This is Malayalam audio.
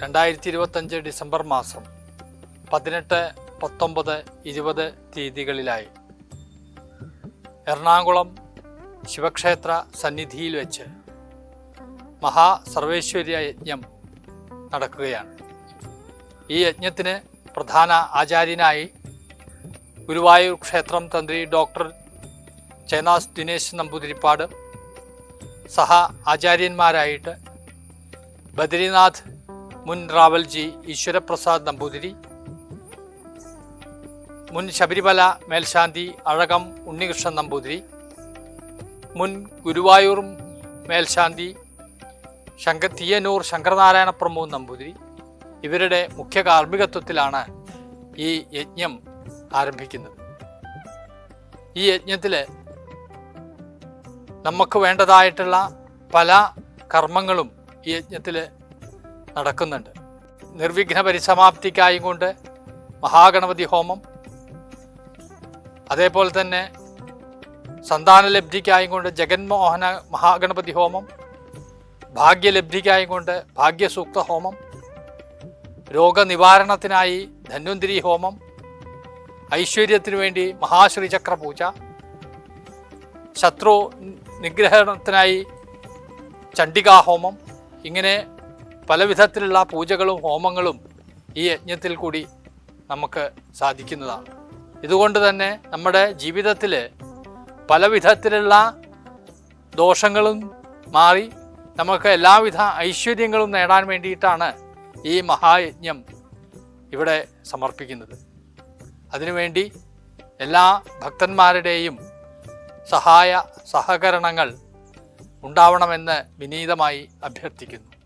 രണ്ടായിരത്തി ഇരുപത്തഞ്ച് ഡിസംബർ മാസം പതിനെട്ട് പത്തൊമ്പത് ഇരുപത് തീയതികളിലായി എറണാകുളം ശിവക്ഷേത്ര സന്നിധിയിൽ വെച്ച് മഹാസർവേശ്വര്യ യജ്ഞം നടക്കുകയാണ്. ഈ യജ്ഞത്തിന് പ്രധാന ആചാര്യനായി ഗുരുവായൂർ ക്ഷേത്രം തന്ത്രി ഡോക്ടർ ചേനാസ് ദിനേശ് നമ്പൂതിരിപ്പാട് സഹ ആചാര്യന്മാരായിട്ട് ബദ്രിനാഥ് മുൻ റാവൽജി ഈശ്വരപ്രസാദ് നമ്പൂതിരി മുൻ ശബരിമല മേൽശാന്തി അഴകം ഉണ്ണികൃഷ്ണൻ നമ്പൂതിരി മുൻ ഗുരുവായൂർ മേൽശാന്തി ശങ്ക തീയനൂർ ശങ്കരനാരായണ പ്രമോദ് നമ്പൂതിരി ഇവരുടെ മുഖ്യ കാർമ്മികത്വത്തിലാണ് ഈ യജ്ഞം ആരംഭിക്കുന്നത്. ഈ യജ്ഞത്തിൽ നമുക്ക് വേണ്ടതായിട്ടുള്ള പല കർമ്മങ്ങളും ഈ യജ്ഞത്തിൽ നടക്കുന്നുണ്ട്. നിർവിഘ്ന പരിസമാപ്തിക്കായും കൊണ്ട് മഹാഗണപതി ഹോമം അതേപോലെ തന്നെ സന്താനലബ്ധിക്കായും കൊണ്ട് ജഗന്മോഹന മഹാഗണപതി ഹോമം ഭാഗ്യലബ്ധിക്കായും കൊണ്ട് ഭാഗ്യസൂക്ത ഹോമം രോഗനിവാരണത്തിനായി ധന്വന്തിരി ഹോമം ഐശ്വര്യത്തിനു വേണ്ടി മഹാശ്രീചക്ര പൂജ ശത്രു നിഗ്രഹണത്തിനായി ചണ്ഡികാ ഹോമം ഇങ്ങനെ പല വിധത്തിലുള്ള പൂജകളും ഹോമങ്ങളും ഈ യജ്ഞത്തിൽ കൂടി നമുക്ക് സാധിക്കുന്നതാണ്. ഇതുകൊണ്ട് തന്നെ നമ്മുടെ ജീവിതത്തിൽ പല വിധത്തിലുള്ള ദോഷങ്ങളും മാറി നമുക്ക് എല്ലാവിധ ഐശ്വര്യങ്ങളും നേടാൻ വേണ്ടിയിട്ടാണ് ഈ മഹായജ്ഞം ഇവിടെ സമർപ്പിക്കുന്നത്. അതിനുവേണ്ടി എല്ലാ ഭക്തന്മാരുടെയും സഹായ സഹകരണങ്ങൾ ഉണ്ടാവണമെന്ന് വിനീതമായി അഭ്യർത്ഥിക്കുന്നു.